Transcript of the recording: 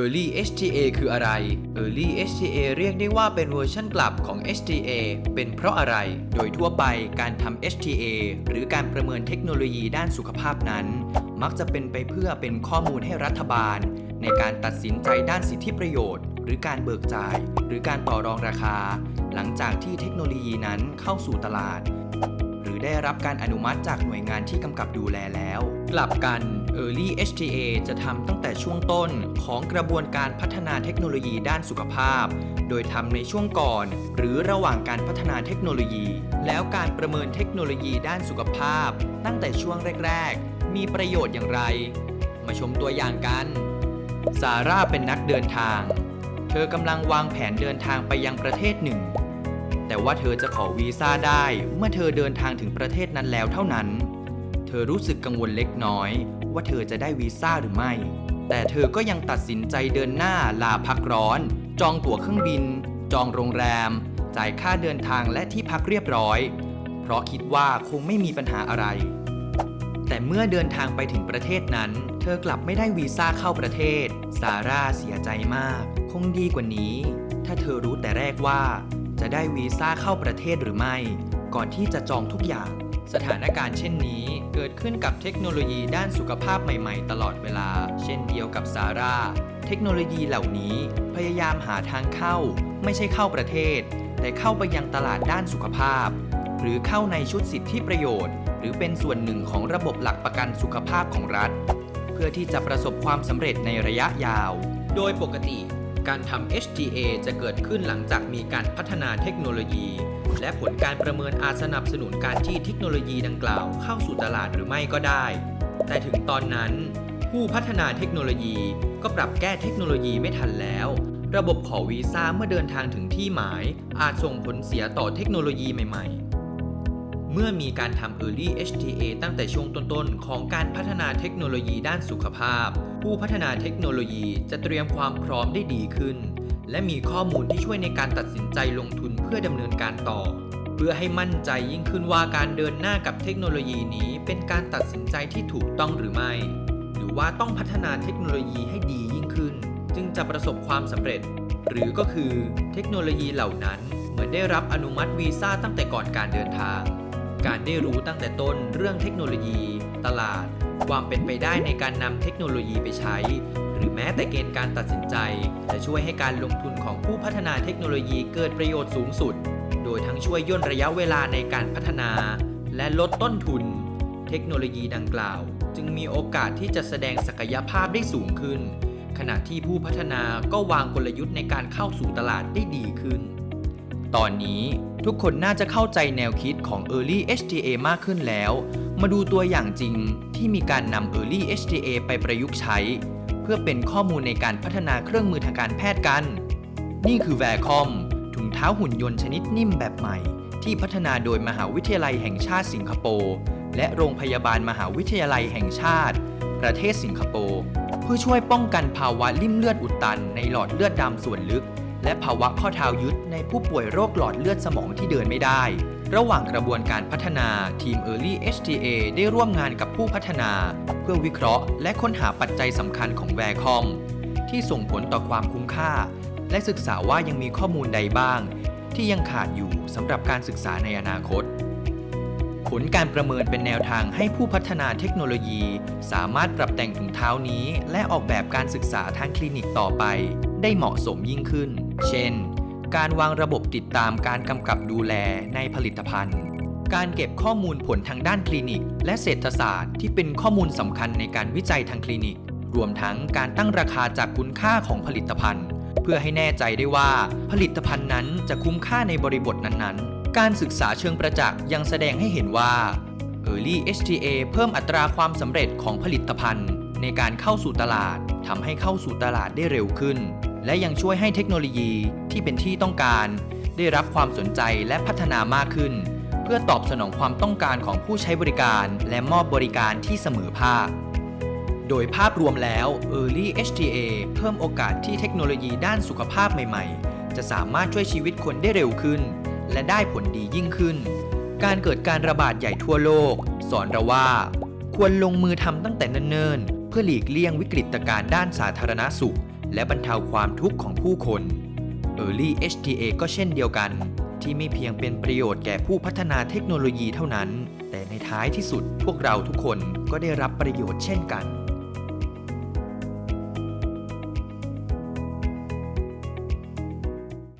Early HTA คืออะไร Early HTA เรียกได้ว่าเป็นเวอร์ชันกลับของ HTA เป็นเพราะอะไร โดยทั่วไปการทำ HTA หรือการประเมินเทคโนโลยีด้านสุขภาพนั้น มักจะเป็นไปเพื่อเป็นข้อมูลให้รัฐบาล ในการตัดสินใจด้านสิทธิประโยชน์ หรือการเบิกจ่าย หรือการต่อรองราคา หลังจากที่เทคโนโลยีนั้นเข้าสู่ตลาด หรือได้รับการอนุมัติจากหน่วยงานที่กำกับดูแลแล้ว กลับกัน Early HTA จะทำตั้งแต่ช่วงต้นของกระบวนการพัฒนาเทคโนโลยีด้านสุขภาพ โดยทำในช่วงก่อน หรือระหว่างการพัฒนาเทคโนโลยี แล้วการประเมินเทคโนโลยีด้านสุขภาพ ตั้งแต่ช่วงแรก ๆ มีประโยชน์อย่างไร มาชมตัวอย่างกันซาร่าเป็นนักเดินทาง เธอกำลังวางแผนเดินทางไปยังประเทศหนึ่ง แต่ว่าเธอจะขอวีซ่าได้เมื่อเธอเดินทางถึงประเทศนั้นแล้วเท่านั้น เธอรู้สึกกังวลเล็กน้อย ว่าเธอจะได้วีซ่าหรือไม่ แต่เธอก็ยังตัดสินใจเดินหน้าลาพักร้อน จองตั๋วเครื่องบิน จองโรงแรม จ่ายค่าเดินทางและที่พักเรียบร้อย เพราะคิดว่าคงไม่มีปัญหาอะไร แต่เมื่อเดินทางไปถึงประเทศนั้น เธอกลับไม่ได้วีซ่าเข้าประเทศ ซาร่าเสียใจมาก คงดีกว่านี้ ถ้าเธอรู้แต่แรกว่า จะได้วีซ่าเข้าประเทศหรือไม่ ก่อนที่จะจองทุกอย่าง สถานการณ์เช่นนี้เกิดขึ้นกับเทคโนโลยีด้านสุขภาพใหม่ๆ ตลอดเวลา เช่นเดียวกับซาร่า เทคโนโลยีเหล่านี้พยายามหาทางเข้า ไม่ใช่เข้าประเทศ แต่เข้าไปยังตลาดด้านสุขภาพ หรือเข้าในชุดสิทธิประโยชน์ หรือเป็นส่วนหนึ่งของระบบหลักประกันสุขภาพของรัฐ เพื่อที่จะประสบความสำเร็จในระยะยาว โดยปกติ การทำ HTA จะเกิดขึ้นหลังจากมีการพัฒนาเทคโนโลยี และผลการประเมินอาจสนับสนุนการที่เทคโนโลยีดังกล่าวเข้าสู่ตลาดหรือไม่ก็ได้ แต่ถึงตอนนั้น ผู้พัฒนาเทคโนโลยีก็ปรับแก้เทคโนโลยีไม่ทันแล้ว ระบบขอวีซ่าเมื่อเดินทางถึงที่หมาย อาจส่งผลเสียต่อเทคโนโลยีใหม่ ๆ เมื่อมีการทำ Early HTA ตั้งแต่ช่วงต้นๆ ของการพัฒนาเทคโนโลยีด้านสุขภาพ ผู้พัฒนาเทคโนโลยีจะเตรียมความพร้อมได้ดีขึ้น และมีข้อมูลที่ช่วยในการตัดสินใจลงทุนเพื่อดำเนินการต่อ เพื่อให้มั่นใจยิ่งขึ้นว่าการเดินหน้ากับเทคโนโลยีนี้ เป็นการตัดสินใจที่ถูกต้องหรือไม่ หรือว่าต้องพัฒนาเทคโนโลยีให้ดียิ่งขึ้น จึงจะประสบความสำเร็จ หรือก็คือเทคโนโลยีเหล่านั้นเหมือนได้รับอนุมัติวีซ่าตั้งแต่ก่อนการเดินทาง การได้รู้ตั้งแต่ต้นเรื่องเทคโนโลยี ตลาด ความเป็นไปได้ในการนำเทคโนโลยีไปใช้ หรือแม้แต่เกณฑ์การตัดสินใจ จะช่วยให้การลงทุนของผู้พัฒนาเทคโนโลยีเกิดประโยชน์สูงสุด โดยทั้งช่วยย่นระยะเวลาในการพัฒนา และลดต้นทุน เทคโนโลยีดังกล่าว จึงมีโอกาสที่จะแสดงศักยภาพได้สูงขึ้น ขณะที่ผู้พัฒนาก็วางกลยุทธ์ในการเข้าสู่ตลาดได้ดีขึ้น ตอนนี้ทุกคนน่าจะเข้าใจแนวคิดของ Early HTA มากขึ้นแล้ว มาดูตัวอย่างจริงที่มีการนำ Early HTA ไปประยุกต์ใช้ เพื่อเป็นข้อมูลในการพัฒนาเครื่องมือทางการแพทย์กัน นี่คือ v a c o m ถุงเท้าหุ่นยนต์ชนิดนิ่มแบบใหม่ ที่พัฒนาโดยมหาวิทยาลัยแห่งชาติสิงคโปร์และโรงพยาบาลมหาวิทยาลัยแห่งชาติ ประเทศสิงคโปร์เพื่อช่วยป้องกันภาวะลิ่มเลือดอุดตันในหลอดเลือดดำส่วนลึก และภาวะข้อเท้ายึดในผู้ป่วยโรคหลอดเลือดสมองที่เดินไม่ได้ ระหว่างกระบวนการพัฒนาทีม Early HTA ได้ร่วมงานกับผู้พัฒนา เพื่อวิเคราะห์และค้นหาปัจจัยสำคัญของแวร์คอมที่ส่งผลต่อความคุ้มค่า และศึกษาว่ายังมีข้อมูลใดบ้าง ที่ยังขาดอยู่สำหรับการศึกษาในอนาคต ผลการประเมินเป็นแนวทางให้ผู้พัฒนาเทคโนโลยี สามารถปรับแต่งถุงเท้านี้ และออกแบบการศึกษาทางคลินิกต่อไป ได้เหมาะสมยิ่งขึ้น เช่น การวางระบบติดตามการกำกับดูแลในผลิตภัณฑ์ การเก็บข้อมูลผลทางด้านคลินิก และเศรษฐศาสตร์ ที่เป็นข้อมูลสำคัญในการวิจัยทางคลินิก รวมทั้งการตั้งราคาจากคุณค่าของผลิตภัณฑ์ เพื่อให้แน่ใจได้ว่าผลิตภัณฑ์นั้นจะคุ้มค่าในบริบทนั้นๆ การศึกษาเชิงประจักษ์ยังแสดงให้เห็นว่า Early HTA เพิ่มอัตราความสำเร็จของผลิตภัณฑ์ ในการเข้าสู่ตลาดทำให้เข้าสู่ตลาดได้เร็วขึ้น และยังช่วยให้เทคโนโลยีที่เป็นที่ต้องการ ได้รับความสนใจและพัฒนามากขึ้น เพื่อตอบสนองความต้องการของผู้ใช้บริการและมอบบริการที่เสมอภาค โดยภาพรวมแล้ว Early HTA เพิ่มโอกาสที่เทคโนโลยีด้านสุขภาพใหม่ ๆ จะสามารถช่วยชีวิตคนได้เร็วขึ้น และได้ผลดียิ่งขึ้น การเกิดการระบาดใหญ่ทั่วโลก สอนเราว่า ควรลงมือทำตั้งแต่เนิ่นๆ เพื่อหลีกเลี่ยงวิกฤตการณ์ด้านสาธารณสุข และบรรเทาความทุกข์ของผู้คน Early HTA ก็เช่นเดียวกัน ที่ไม่เพียงเป็นประโยชน์แก่ผู้พัฒนาเทคโนโลยีเท่านั้น แต่ในท้ายที่สุดพวกเราทุกคนก็ได้รับประโยชน์เช่นกัน